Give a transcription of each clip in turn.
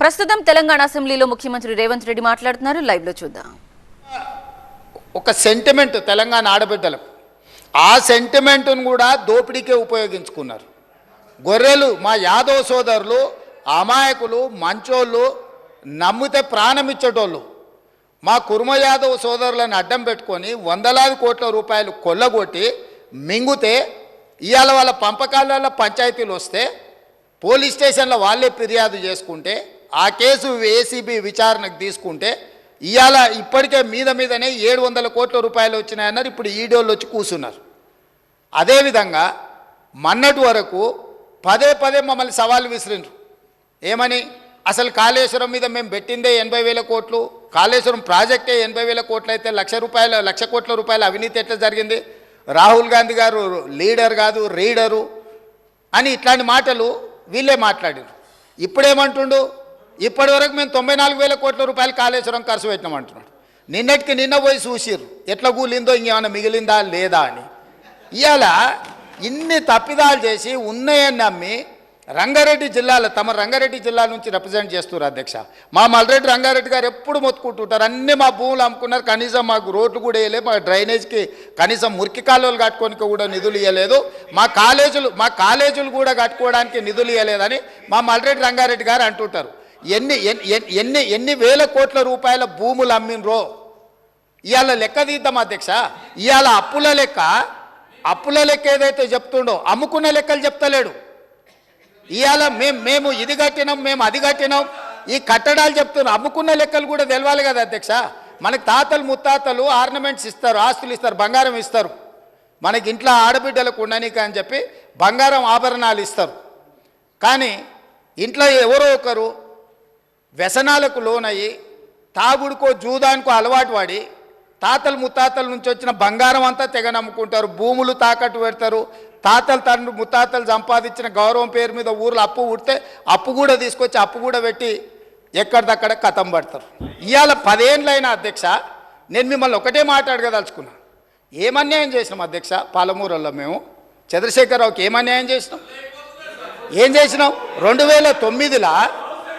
ప్రస్తుతం తెలంగాణ అసెంబ్లీలో ముఖ్యమంత్రి రేవంత్ రెడ్డి మాట్లాడుతున్నారు. లైవ్లో చూద్దాం. ఒక సెంటిమెంట్ తెలంగాణ ఆడబిడ్డలకు. ఆ సెంటిమెంట్ను కూడా దోపిడీకే ఉపయోగించుకున్నారు. గొర్రెలు మా యాదవ సోదరులు అమాయకులు మంచోళ్ళు నమ్మితే ప్రాణం ఇచ్చేటోళ్ళు. మా కుర్మ యాదవ్ సోదరులను అడ్డం పెట్టుకొని వందలాది కోట్ల రూపాయలు కొల్లగొట్టి మింగుతే ఇవాళ వాళ్ళ పంపకాలలో పంచాయతీలు వస్తే పోలీస్ స్టేషన్లో వాళ్ళే ఫిర్యాదు చేసుకుంటే ఆ కేసు ఏసీబీ విచారణకు తీసుకుంటే ఇవాళ ఇప్పటికే మీద మీదనే ఏడు వందల కోట్ల రూపాయలు వచ్చినాయన్నారు ఇప్పుడు ఈడోళ్ళు వచ్చి కూర్చున్నారు అదేవిధంగా మన్నటి వరకు పదే పదే మమ్మల్ని సవాలు విసిరిండ్రు ఏమని? అసలు కాళేశ్వరం మీద మేము పెట్టిందే ఎనభై వేల కోట్లు కాళేశ్వరం ప్రాజెక్టే ఎనభై వేల కోట్లు అయితే లక్ష రూపాయల లక్ష కోట్ల రూపాయల అవినీతి ఎట్లా జరిగింది? రాహుల్ గాంధీ గారు లీడర్ కాదు రీడరు అని ఇట్లాంటి మాటలు వీళ్ళే మాట్లాడారు. ఇప్పుడేమంటుండు? ఇప్పటి వరకు మేము తొంభై నాలుగు వేల కోట్ల రూపాయలు కాళేశ్వరం ఖర్చు పెట్టినాం అంటున్నాడు. నిన్నటికి నిన్న పోయి చూసిర్రు. ఎట్లా కూలిందో ఇంకేమైనా మిగిలిందా లేదా అని. ఇవాళ ఇన్ని తప్పిదాలు చేసి ఉన్నాయని నమ్మి రంగారెడ్డి జిల్లాలో తమ రంగారెడ్డి జిల్లా నుంచి రిప్రజెంట్ చేస్తున్నారు అధ్యక్ష. మా మల్రెడ్డి రంగారెడ్డి గారు ఎప్పుడు మొత్తుకుంటుంటారు. అన్ని మా భూములు అమ్ముకున్నారు. కనీసం మాకు రోడ్లు కూడా వేయలేదు మా డ్రైనేజ్కి కనీసం మురికి కాలువలు కట్టుకోనికి కూడా నిధులు ఇవ్వలేదు మా కాలేజీలు మా కాలేజీలు కూడా కట్టుకోవడానికి నిధులు ఇవ్వలేదని మా మల్రెడ్డి రంగారెడ్డి గారు అంటుంటారు. ఎన్ని ఎన్ని ఎన్ని ఎన్ని వేల కోట్ల రూపాయల భూములు అమ్మినరో ఇవాళ లెక్క తీద్దాం అధ్యక్ష. ఇవాళ అప్పుల లెక్క అప్పుల లెక్క ఏదైతే చెప్తుండో అమ్ముకున్న లెక్కలు చెప్తలేడు. ఇవాళ మేము మేము ఇది కట్టినాం మేము అది కట్టినాం ఈ కట్టడాలు చెప్తున్నాం అమ్ముకున్న లెక్కలు కూడా తెలవాలి కదా అధ్యక్ష. మనకి తాతలు ముత్తాతలు ఆర్నమెంట్స్ ఇస్తారు ఆస్తులు ఇస్తారు బంగారం ఇస్తారు. మనకి ఇంట్లో ఆడబిడ్డలకు ఉండనీక అని చెప్పి బంగారం ఆభరణాలు ఇస్తారు. కానీ ఇంట్లో ఎవరో ఒకరు వ్యసనాలకు లోనయ్యి తాగుడుకో జూదానికో అలవాటు పడి తాతలు ముత్తాతల నుంచి వచ్చిన బంగారం అంతా తెగ నమ్ముకుంటారు. భూములు తాకట్టు పెడతారు. తాతలు తండ్రి ముత్తాతలు సంపాదించిన గౌరవం పేరు మీద ఊర్లో అప్పు పుడితే అప్పు కూడా తీసుకొచ్చి అప్పు కూడా పెట్టి ఎక్కడిదక్కడ కథం పడతారు. ఇవాళ పదేండ్లైన అధ్యక్ష నేను మిమ్మల్ని ఒకటే మాట్లాడగదలుచుకున్నా. ఏమన్యాయం చేసినాం అధ్యక్ష? పాలమూరులో మేము. చంద్రశేఖరరావుకి ఏమన్యాయం చేసినాం? ఏం చేసినాం? రెండు వేల తొమ్మిదిలో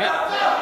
好